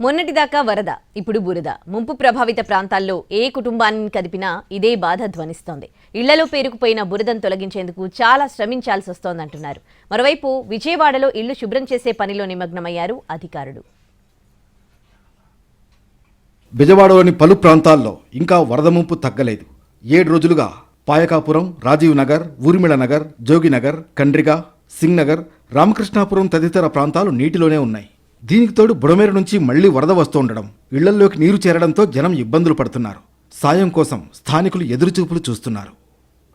మొన్నటిదాకా వరద ఇప్పుడు బురద. ముంపు ప్రభావిత ప్రాంతాల్లో ఏ కుటుంబాన్ని కదిపినా ఇదే బాధ ధ్వనిస్తోంది. ఇళ్ళలో పేరుకుపోయిన బురదను తొలగించేందుకు చాలా శ్రమించాల్సి వస్తోందంటున్నారు. మరోవైపు విజయవాడలో ఇళ్ళు శుభ్రం చేసే పనిలో నిమగ్నమయ్యారు అధికారులు. విజయవాడలోని పలు ప్రాంతాల్లో ఇంకా వరద ముంపు తగ్గలేదు. ఏడు రోజులుగా పాయకాపురం రాజీవ్ నగర్ ఊర్మిళ నగర్ జోగినగర్ కండ్రిగ సింగ్ నగర్ రామకృష్ణాపురం తదితర ప్రాంతాలు నీటిలోనే ఉన్నాయి. దీనికి తోడు బుడమేరు నుంచి మళ్ళీ వరద వస్తుండడం ఇళ్ళల్లోకి నీరు చేరడంతో జనం ఇబ్బందులు పడుతున్నారు. సాయం కోసం స్థానికులు ఎదురుచూపులు చూస్తున్నారు.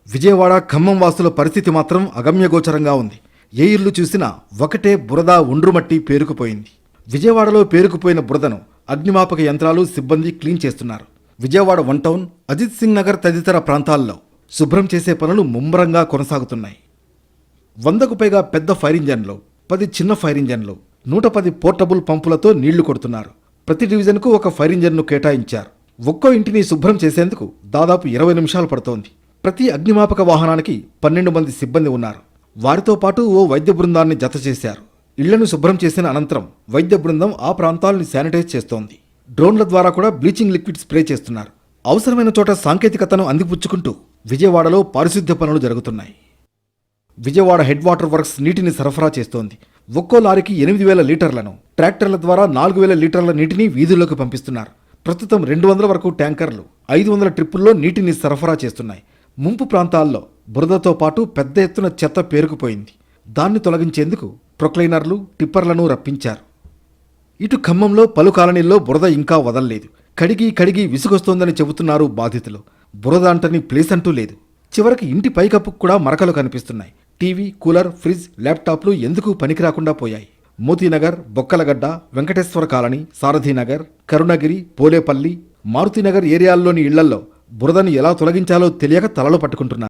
విజయవాడ ఖమ్మం వాసుల పరిస్థితి మాత్రం అగమ్యగోచరంగా ఉంది. ఏ ఇల్లు చూసినా ఒకటే బురద ఒండ్రుమట్టి పేరుకుపోయింది. విజయవాడలో పేరుకుపోయిన బురదను అగ్నిమాపక యంత్రాలు సిబ్బంది క్లీన్ చేస్తున్నారు. విజయవాడ వన్ టౌన్ అజిత్ సింగ్ నగర్ తదితర ప్రాంతాల్లో శుభ్రం చేసే పనులు ముమ్మరంగా కొనసాగుతున్నాయి. వందకు పైగా పెద్ద ఫైర్ ఇంజన్లు పది చిన్న ఫైర్ ఇంజన్లు నూట పది పోర్టబుల్ పంపులతో నీళ్ళు కొడుతున్నారు. ప్రతి డివిజన్కు ఒక ఫైర్ ఇంజన్ను కేటాయించారు. ఒక్కో ఇంటిని శుభ్రం చేసేందుకు దాదాపు ఇరవై నిమిషాలు పడుతోంది. ప్రతి అగ్నిమాపక వాహనానికి పన్నెండు మంది సిబ్బంది ఉన్నారు. వారితో పాటు ఓ వైద్య బృందాన్ని జత చేశారు. ఇళ్ళను శుభ్రం చేసిన అనంతరం వైద్య బృందం ఆ ప్రాంతాలను శానిటైజ్ చేస్తోంది. డ్రోన్ల ద్వారా కూడా బ్లీచింగ్ లిక్విడ్ స్ప్రే చేస్తున్నారు. అవసరమైన చోట సాంకేతికతను అందిపుచ్చుకుంటూ విజయవాడలో పారిశుద్ధ్య పనులు జరుగుతున్నాయి. విజయవాడ హెడ్ వాటర్ వర్క్స్ నీటిని సరఫరా చేస్తోంది. ఒక్కో లారీకి ఎనిమిది వేల లీటర్లను ట్రాక్టర్ల ద్వారా నాలుగు వేల లీటర్ల నీటిని వీధుల్లోకి పంపిస్తున్నారు. ప్రస్తుతం రెండు వందల వరకు ట్యాంకర్లు ఐదు వందల ట్రిప్పుల్లో నీటిని సరఫరా చేస్తున్నాయి. ముంపు ప్రాంతాల్లో బురదతో పాటు పెద్ద ఎత్తున చెత్త పేరుకుపోయింది. దాన్ని తొలగించేందుకు ప్రొక్లైనర్లు టిప్పర్లను రప్పించారు. ఇటు ఖమ్మంలో పలు కాలనీల్లో బురద ఇంకా వదల్లేదు. కడిగి కడిగి విసుగొస్తోందని చెబుతున్నారు బాధితులు. బురద అంటని ప్లేస్ అంటూ లేదు. చివరికి ఇంటి పైకప్పుకు కూడా మరకలు కనిపిస్తున్నాయి. టీవీ కూలర్ ఫ్రిడ్జ్ ల్యాప్టాప్లు ఎందుకు పనికిరాకుండా పోయాయి? మోతీనగర్ బొక్కలగడ్డ వెంకటేశ్వర కాలనీ సారథీనగర్ కరుణగిరి పోలేపల్లి మారుతినగర్ ఏరియాల్లోని ఇళ్ళల్లో బురదను ఎలా తొలగించాలో తెలియక తలలు పట్టుకుంటున్నారు.